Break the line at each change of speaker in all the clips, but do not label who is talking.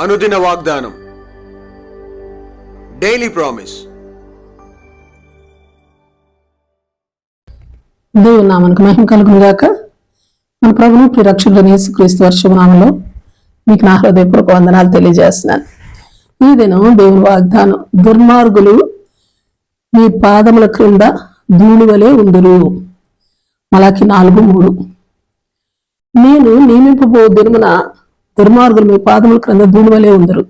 అనుదిన వాగ్దానం. Daily promise
దేవుని నామానికి మహిమ కలుగును గాక మన ప్రభును ప్రిరక్షకుడు యేసుక్రీస్తు వర్షభనామంలో మీకు నా హృదయపూర్వక వందనాలు తెలియజేస్తున్నాను. ఈ దినం దేవుని వాగ్దానం దుర్మార్గులు మీ పాదముల క్రింద ధూళి వలె ఉందురు మలాకి నాలుగు మూడు. నేను నియమింపబో దినమున దుర్మార్గులు మీ పాదముల క్రింద ధూళి వలె ఉందరు.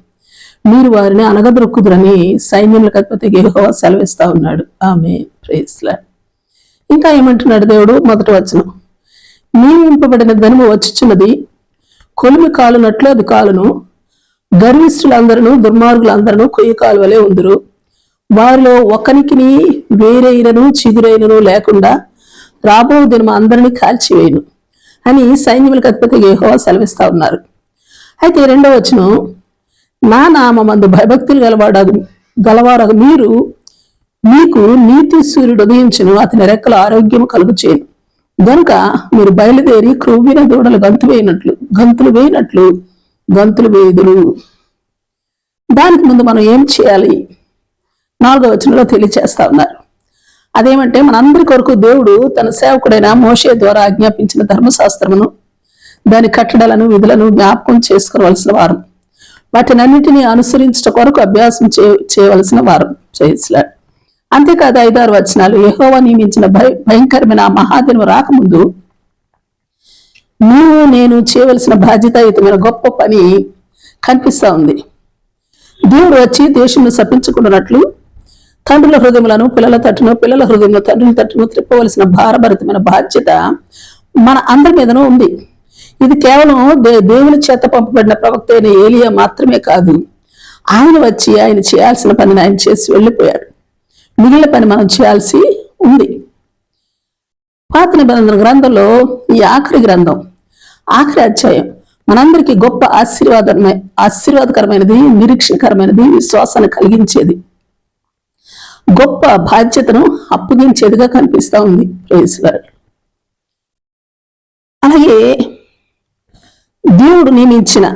మీరు వారిని అనగదొక్కుదురని సైన్యములకు అధిపతి గేహోవా సెలవిస్తా ఉన్నాడు. ఆమె ప్రేస్లా ఇంకా ఏమంటున్నాడు దేవుడు? మొదటి వచనం. నియమింపబడిన ధనము వచ్చుచున్నది. కొలిమి కాలునట్లు అది కాలును. గర్విష్ఠులందరూ దుర్మార్గులందరూ కొయ్యి కాలువలే ఉందరు. వారిలో ఒకరికి వేరైనను చిగురైనను లేకుండా రాబో దినం అందరినీ కాల్చివేయను అని సైన్యములకు అధిపతి యెహోవా సెలవిస్తా ఉన్నారు. అయితే రెండో వచనం నా నామందు భయభక్తులు గలవాడ గలవారగు మీరు మీకు నీతి సూర్యుడు ఉదయించును అతని రెక్కల ఆరోగ్యం కలుగు చేయను గనుక మీరు బయలుదేరి క్రూవిన దూడలు గంతు వేయినట్లు గంతులు వేయినట్లు గంతులు వేయుదురు. దానికి ముందు మనం ఏం చేయాలి? నాలుగో వచనంలో తెలియచేస్తా ఉన్నారు. అదేమంటే మనందరి కొరకు దేవుడు తన సేవకుడైన మోషే ద్వారా ఆజ్ఞాపించిన ధర్మశాస్త్రమును దాని కట్టడలను విధులను జ్ఞాపకం చేసుకోవలసిన వారం. వాటినన్నిటినీ అనుసరించట కొరకు అభ్యాసం చే చేయవలసిన వారం. చేయస్లాడు అంతేకాదు ఐదారు వచనాలు. యహోవా నియమించిన భయ భయంకరమైన మహాదినం రాకముందు నీవు నేను చేయవలసిన బాధ్యతాయుతమైన గొప్ప పని కనిపిస్తా ఉంది. దేవుడు వచ్చి దేశంను శపించుకున్నట్లు తండ్రుల హృదయములను పిల్లల తట్టును పిల్లల హృదయంలో తండ్రుల తట్టును త్రిప్పవలసిన భారభరితమైన బాధ్యత మన అందరి మీదనూ ఉంది. ఇది కేవలం దే దేవుని చేత పంపబడిన ప్రవక్త అయిన ఏలియా మాత్రమే కాదు. ఆయన వచ్చి ఆయన చేయాల్సిన పనిని ఆయన చేసి వెళ్ళిపోయాడు. మిగిలిన పని మనం చేయాల్సి ఉంది. పాత నిబంధన గ్రంథంలో ఈ ఆఖరి గ్రంథం ఆఖరి అధ్యాయం మనందరికీ గొప్ప ఆశీర్వాదమే ఆశీర్వాదకరమైనది నిరీక్షణకరమైనది విశ్వాసాన్ని కలిగించేది. గొప్ప బాధ్యతను అప్పగించేదిగా కనిపిస్తా ఉంది. ప్రేస్ అలాగే దేవుడు నియమించిన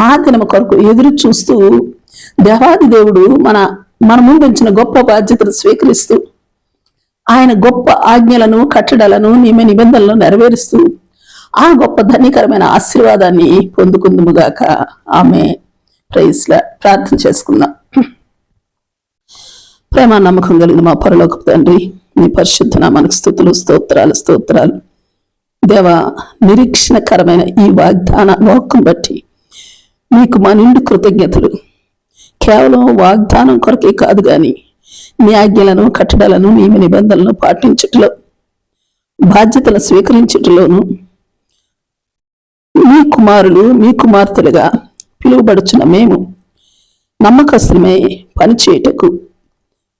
ఆ దినమ కొరకు ఎదురు చూస్తూ దేవాది దేవుడు మన మన ముందు ఉంచిన గొప్ప బాధ్యతను స్వీకరిస్తూ ఆయన గొప్ప ఆజ్ఞలను కట్టడలను నియమ నిబంధనలను నెరవేరుస్తూ ఆ గొప్ప ధన్యకరమైన ఆశీర్వాదాన్ని పొందుకుందుముగాక ఆమె ప్రైజ్లా ప్రార్థన చేసుకుందాం. ప్రేమ నమ్మకం కలిగిన మా పరలోక తండ్రి నీ పరిశుద్ధ మనకు స్థుతులు స్తోత్రాలు స్తోత్రాలు. దేవ నిరీక్షణకరమైన ఈ వాగ్దాన లోకం బట్టి మీకు మా నిండు కృతజ్ఞతలు. కేవలం వాగ్దానం కొరకే కాదు కానీ నీ ఆజ్ఞలను కట్టడాలను నియమ నిబంధనలను పాటించుటలో బాధ్యతలు స్వీకరించుటలోను మీ కుమారులు మీ కుమార్తెలుగా పిలువబడుచున్న మేము నమ్మకస్తులమై పనిచేయటకు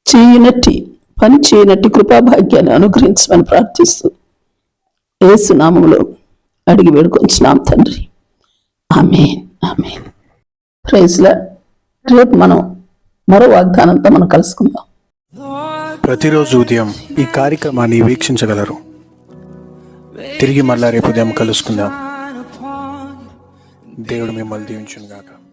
చేయనట్టి పని చేయనట్టి కృపాభాగ్యాన్ని అనుగ్రహించమని ప్రార్థిస్తూ ఏసునామంలో అడిగి వేడుకొంచున్నాం తండ్రి. Amen amen. ప్రైజ్లా రేపు మనం మరో వాగ్దానంతో మనం కలుసుకుందాం.
ప్రతిరోజు ఉదయం ఈ కార్యక్రమాన్ని వీక్షించగలరు. తిరిగి మళ్ళా రేపు ఉదయం కలుసుకుందాం. దేవుడు మిమ్మల్ని దీవించును గాక